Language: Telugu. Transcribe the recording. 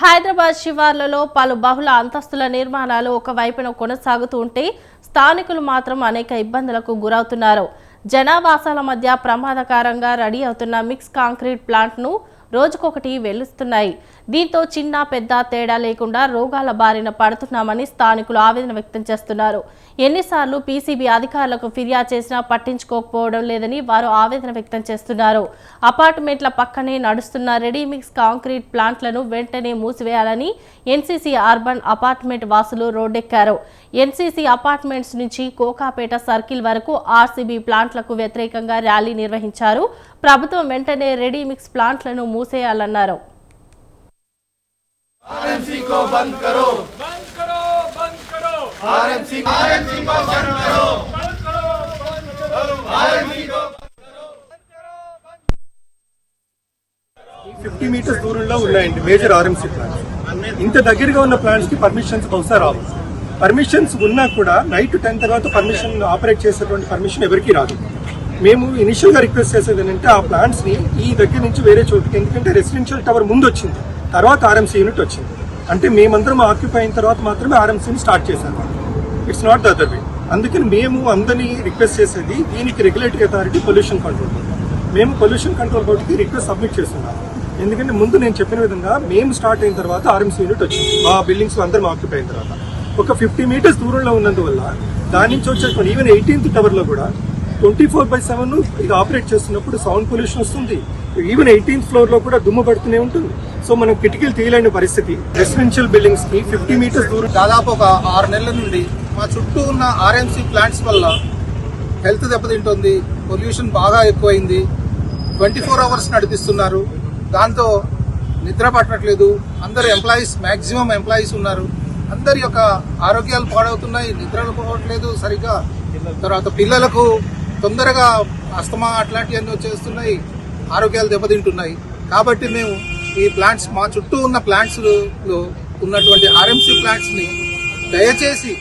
హైదరాబాద్ శివార్లలో పలు బహుళ అంతస్తుల నిర్మాణాలు ఒకవైపున కొనసాగుతూ ఉంటే స్థానికులు మాత్రం అనేక ఇబ్బందులకు గురవుతున్నారు. జనావాసాల మధ్య ప్రమాదకరంగా రెడీ అవుతున్న మిక్స్ కాంక్రీట్ ప్లాంట్ను రోజుకొకటి వెలుస్తున్నాయి. దీంతో చిన్న పెద్ద తేడా లేకుండా రోగాల బారిన పడుతున్నామని స్థానికులు ఆవేదన వ్యక్తం చేస్తున్నారు. ఎన్నిసార్లు పీసీబీ అధికారులకు ఫిర్యాదు చేసినా పట్టించుకోకపోవడం లేదని వారు ఆవేదన వ్యక్తం చేస్తున్నారు. అపార్ట్మెంట్ల పక్కనే నడుస్తున్న రెడీమిక్స్ కాంక్రీట్ ప్లాంట్లను వెంటనే మూసివేయాలని ఎన్సీసీ అర్బన్ అపార్ట్మెంట్ వాసులు రోడ్డెక్కారు. ఎన్సీసీ అపార్ట్మెంట్స్ నుంచి కోకాపేట సర్కిల్ వరకు ఆర్సీబీ ప్లాంట్లకు వ్యతిరేకంగా ర్యాలీ నిర్వహించారు. ప్రభుత్వం వెంటనే రెడీమిక్స్ ప్లాంట్లను మూసేయాలన్నారు. ఫిఫ్టీ మీటర్స్ దూరంలో ఉన్నాయండి మేజర్ ఆర్ఎంసీ ప్లాంట్స్. ఇంత దగ్గరగా ఉన్న ప్లాంట్స్కి పర్మిషన్స్ బహుశా రావు. పర్మిషన్స్ ఉన్నా కూడా నైట్ టెన్ తర్వాత పర్మిషన్ ఆపరేట్ చేసేటువంటి పర్మిషన్ ఎవరికీ రాదు. మేము ఇనిషియల్గా రిక్వెస్ట్ చేసేది ఏంటంటే ఆ ప్లాంట్స్ని ఈ దగ్గర నుంచి వేరే చోటుకి ఎందుకంటే రెసిడెన్షియల్ టవర్ ముందు వచ్చింది తర్వాత ఆర్ఎంసీ యూనిట్ వచ్చింది. అంటే మేమందరం ఆక్యుపై అయిన తర్వాత మాత్రమే ఆర్ఎంసీని స్టార్ట్ చేశాము. It's not the other way అందుకని మేము అందరినీ రిక్వెస్ట్ చేసేది దీనికి regulatory authority pollution control board మేము పొల్యూషన్ కంట్రోల్ బోర్డుకి రిక్వెస్ట్ సబ్మిట్ చేస్తున్నాం ఎందుకంటే ముందు నేను చెప్పిన విధంగా మేము స్టార్ట్ అయిన తర్వాత ఆర్ఎంసీ యూనిట్ వచ్చింది. మా బిల్డింగ్స్ అందరం ఆక్యుపై అయిన తర్వాత. ఒక ఫిఫ్టీ మీటర్స్ దూరంలో ఉన్నందువల్ల దాని నుంచి వచ్చేటువంటి ఈవెన్ ఎయిటీన్త్ టవర్లో కూడా ట్వంటీ ఫోర్ బై సెవెన్ ఇది ఆపరేట్ చేస్తున్నప్పుడు సౌండ్ పొల్యూషన్ వస్తుంది. ఈవెన్ ఎయిటీన్త్ ఫ్లోర్లో కూడా దుమ్ము పడుతూనే ఉంటుంది. సో మనం కిటికీలు తీయలేని పరిస్థితి. రెసిడెన్షియల్ బిల్డింగ్స్కి ఫిఫ్టీ మీటర్స్ దూరం. దాదాపు ఒక ఆరు నెలల నుండి మా చుట్టూ ఉన్న ఆర్ఎంసీ ప్లాంట్స్ వల్ల హెల్త్ దెబ్బతింటుంది. పొల్యూషన్ బాగా ఎక్కువైంది. ట్వంటీ ఫోర్ అవర్స్ నడిపిస్తున్నారు. దాంతో నిద్ర పట్టట్లేదు. అందరు ఎంప్లాయీస్ మాక్సిమం ఎంప్లాయీస్ ఉన్నారు. అందరి యొక్క ఆరోగ్యాలు పాడవుతున్నాయి. నిద్రలు పోవట్లేదు సరిగ్గా. తర్వాత పిల్లలకు తొందరగా అస్తమా అట్లాంటివన్నీ వచ్చేస్తున్నాయి. ఆరోగ్యాలు దెబ్బతింటున్నాయి. కాబట్టి మేము ఈ ప్లాంట్స్ మా చుట్టూ ఉన్న ప్లాంట్స్లో ఉన్నటువంటి ఆర్ఎంసీ ప్లాంట్స్ని దయచేసి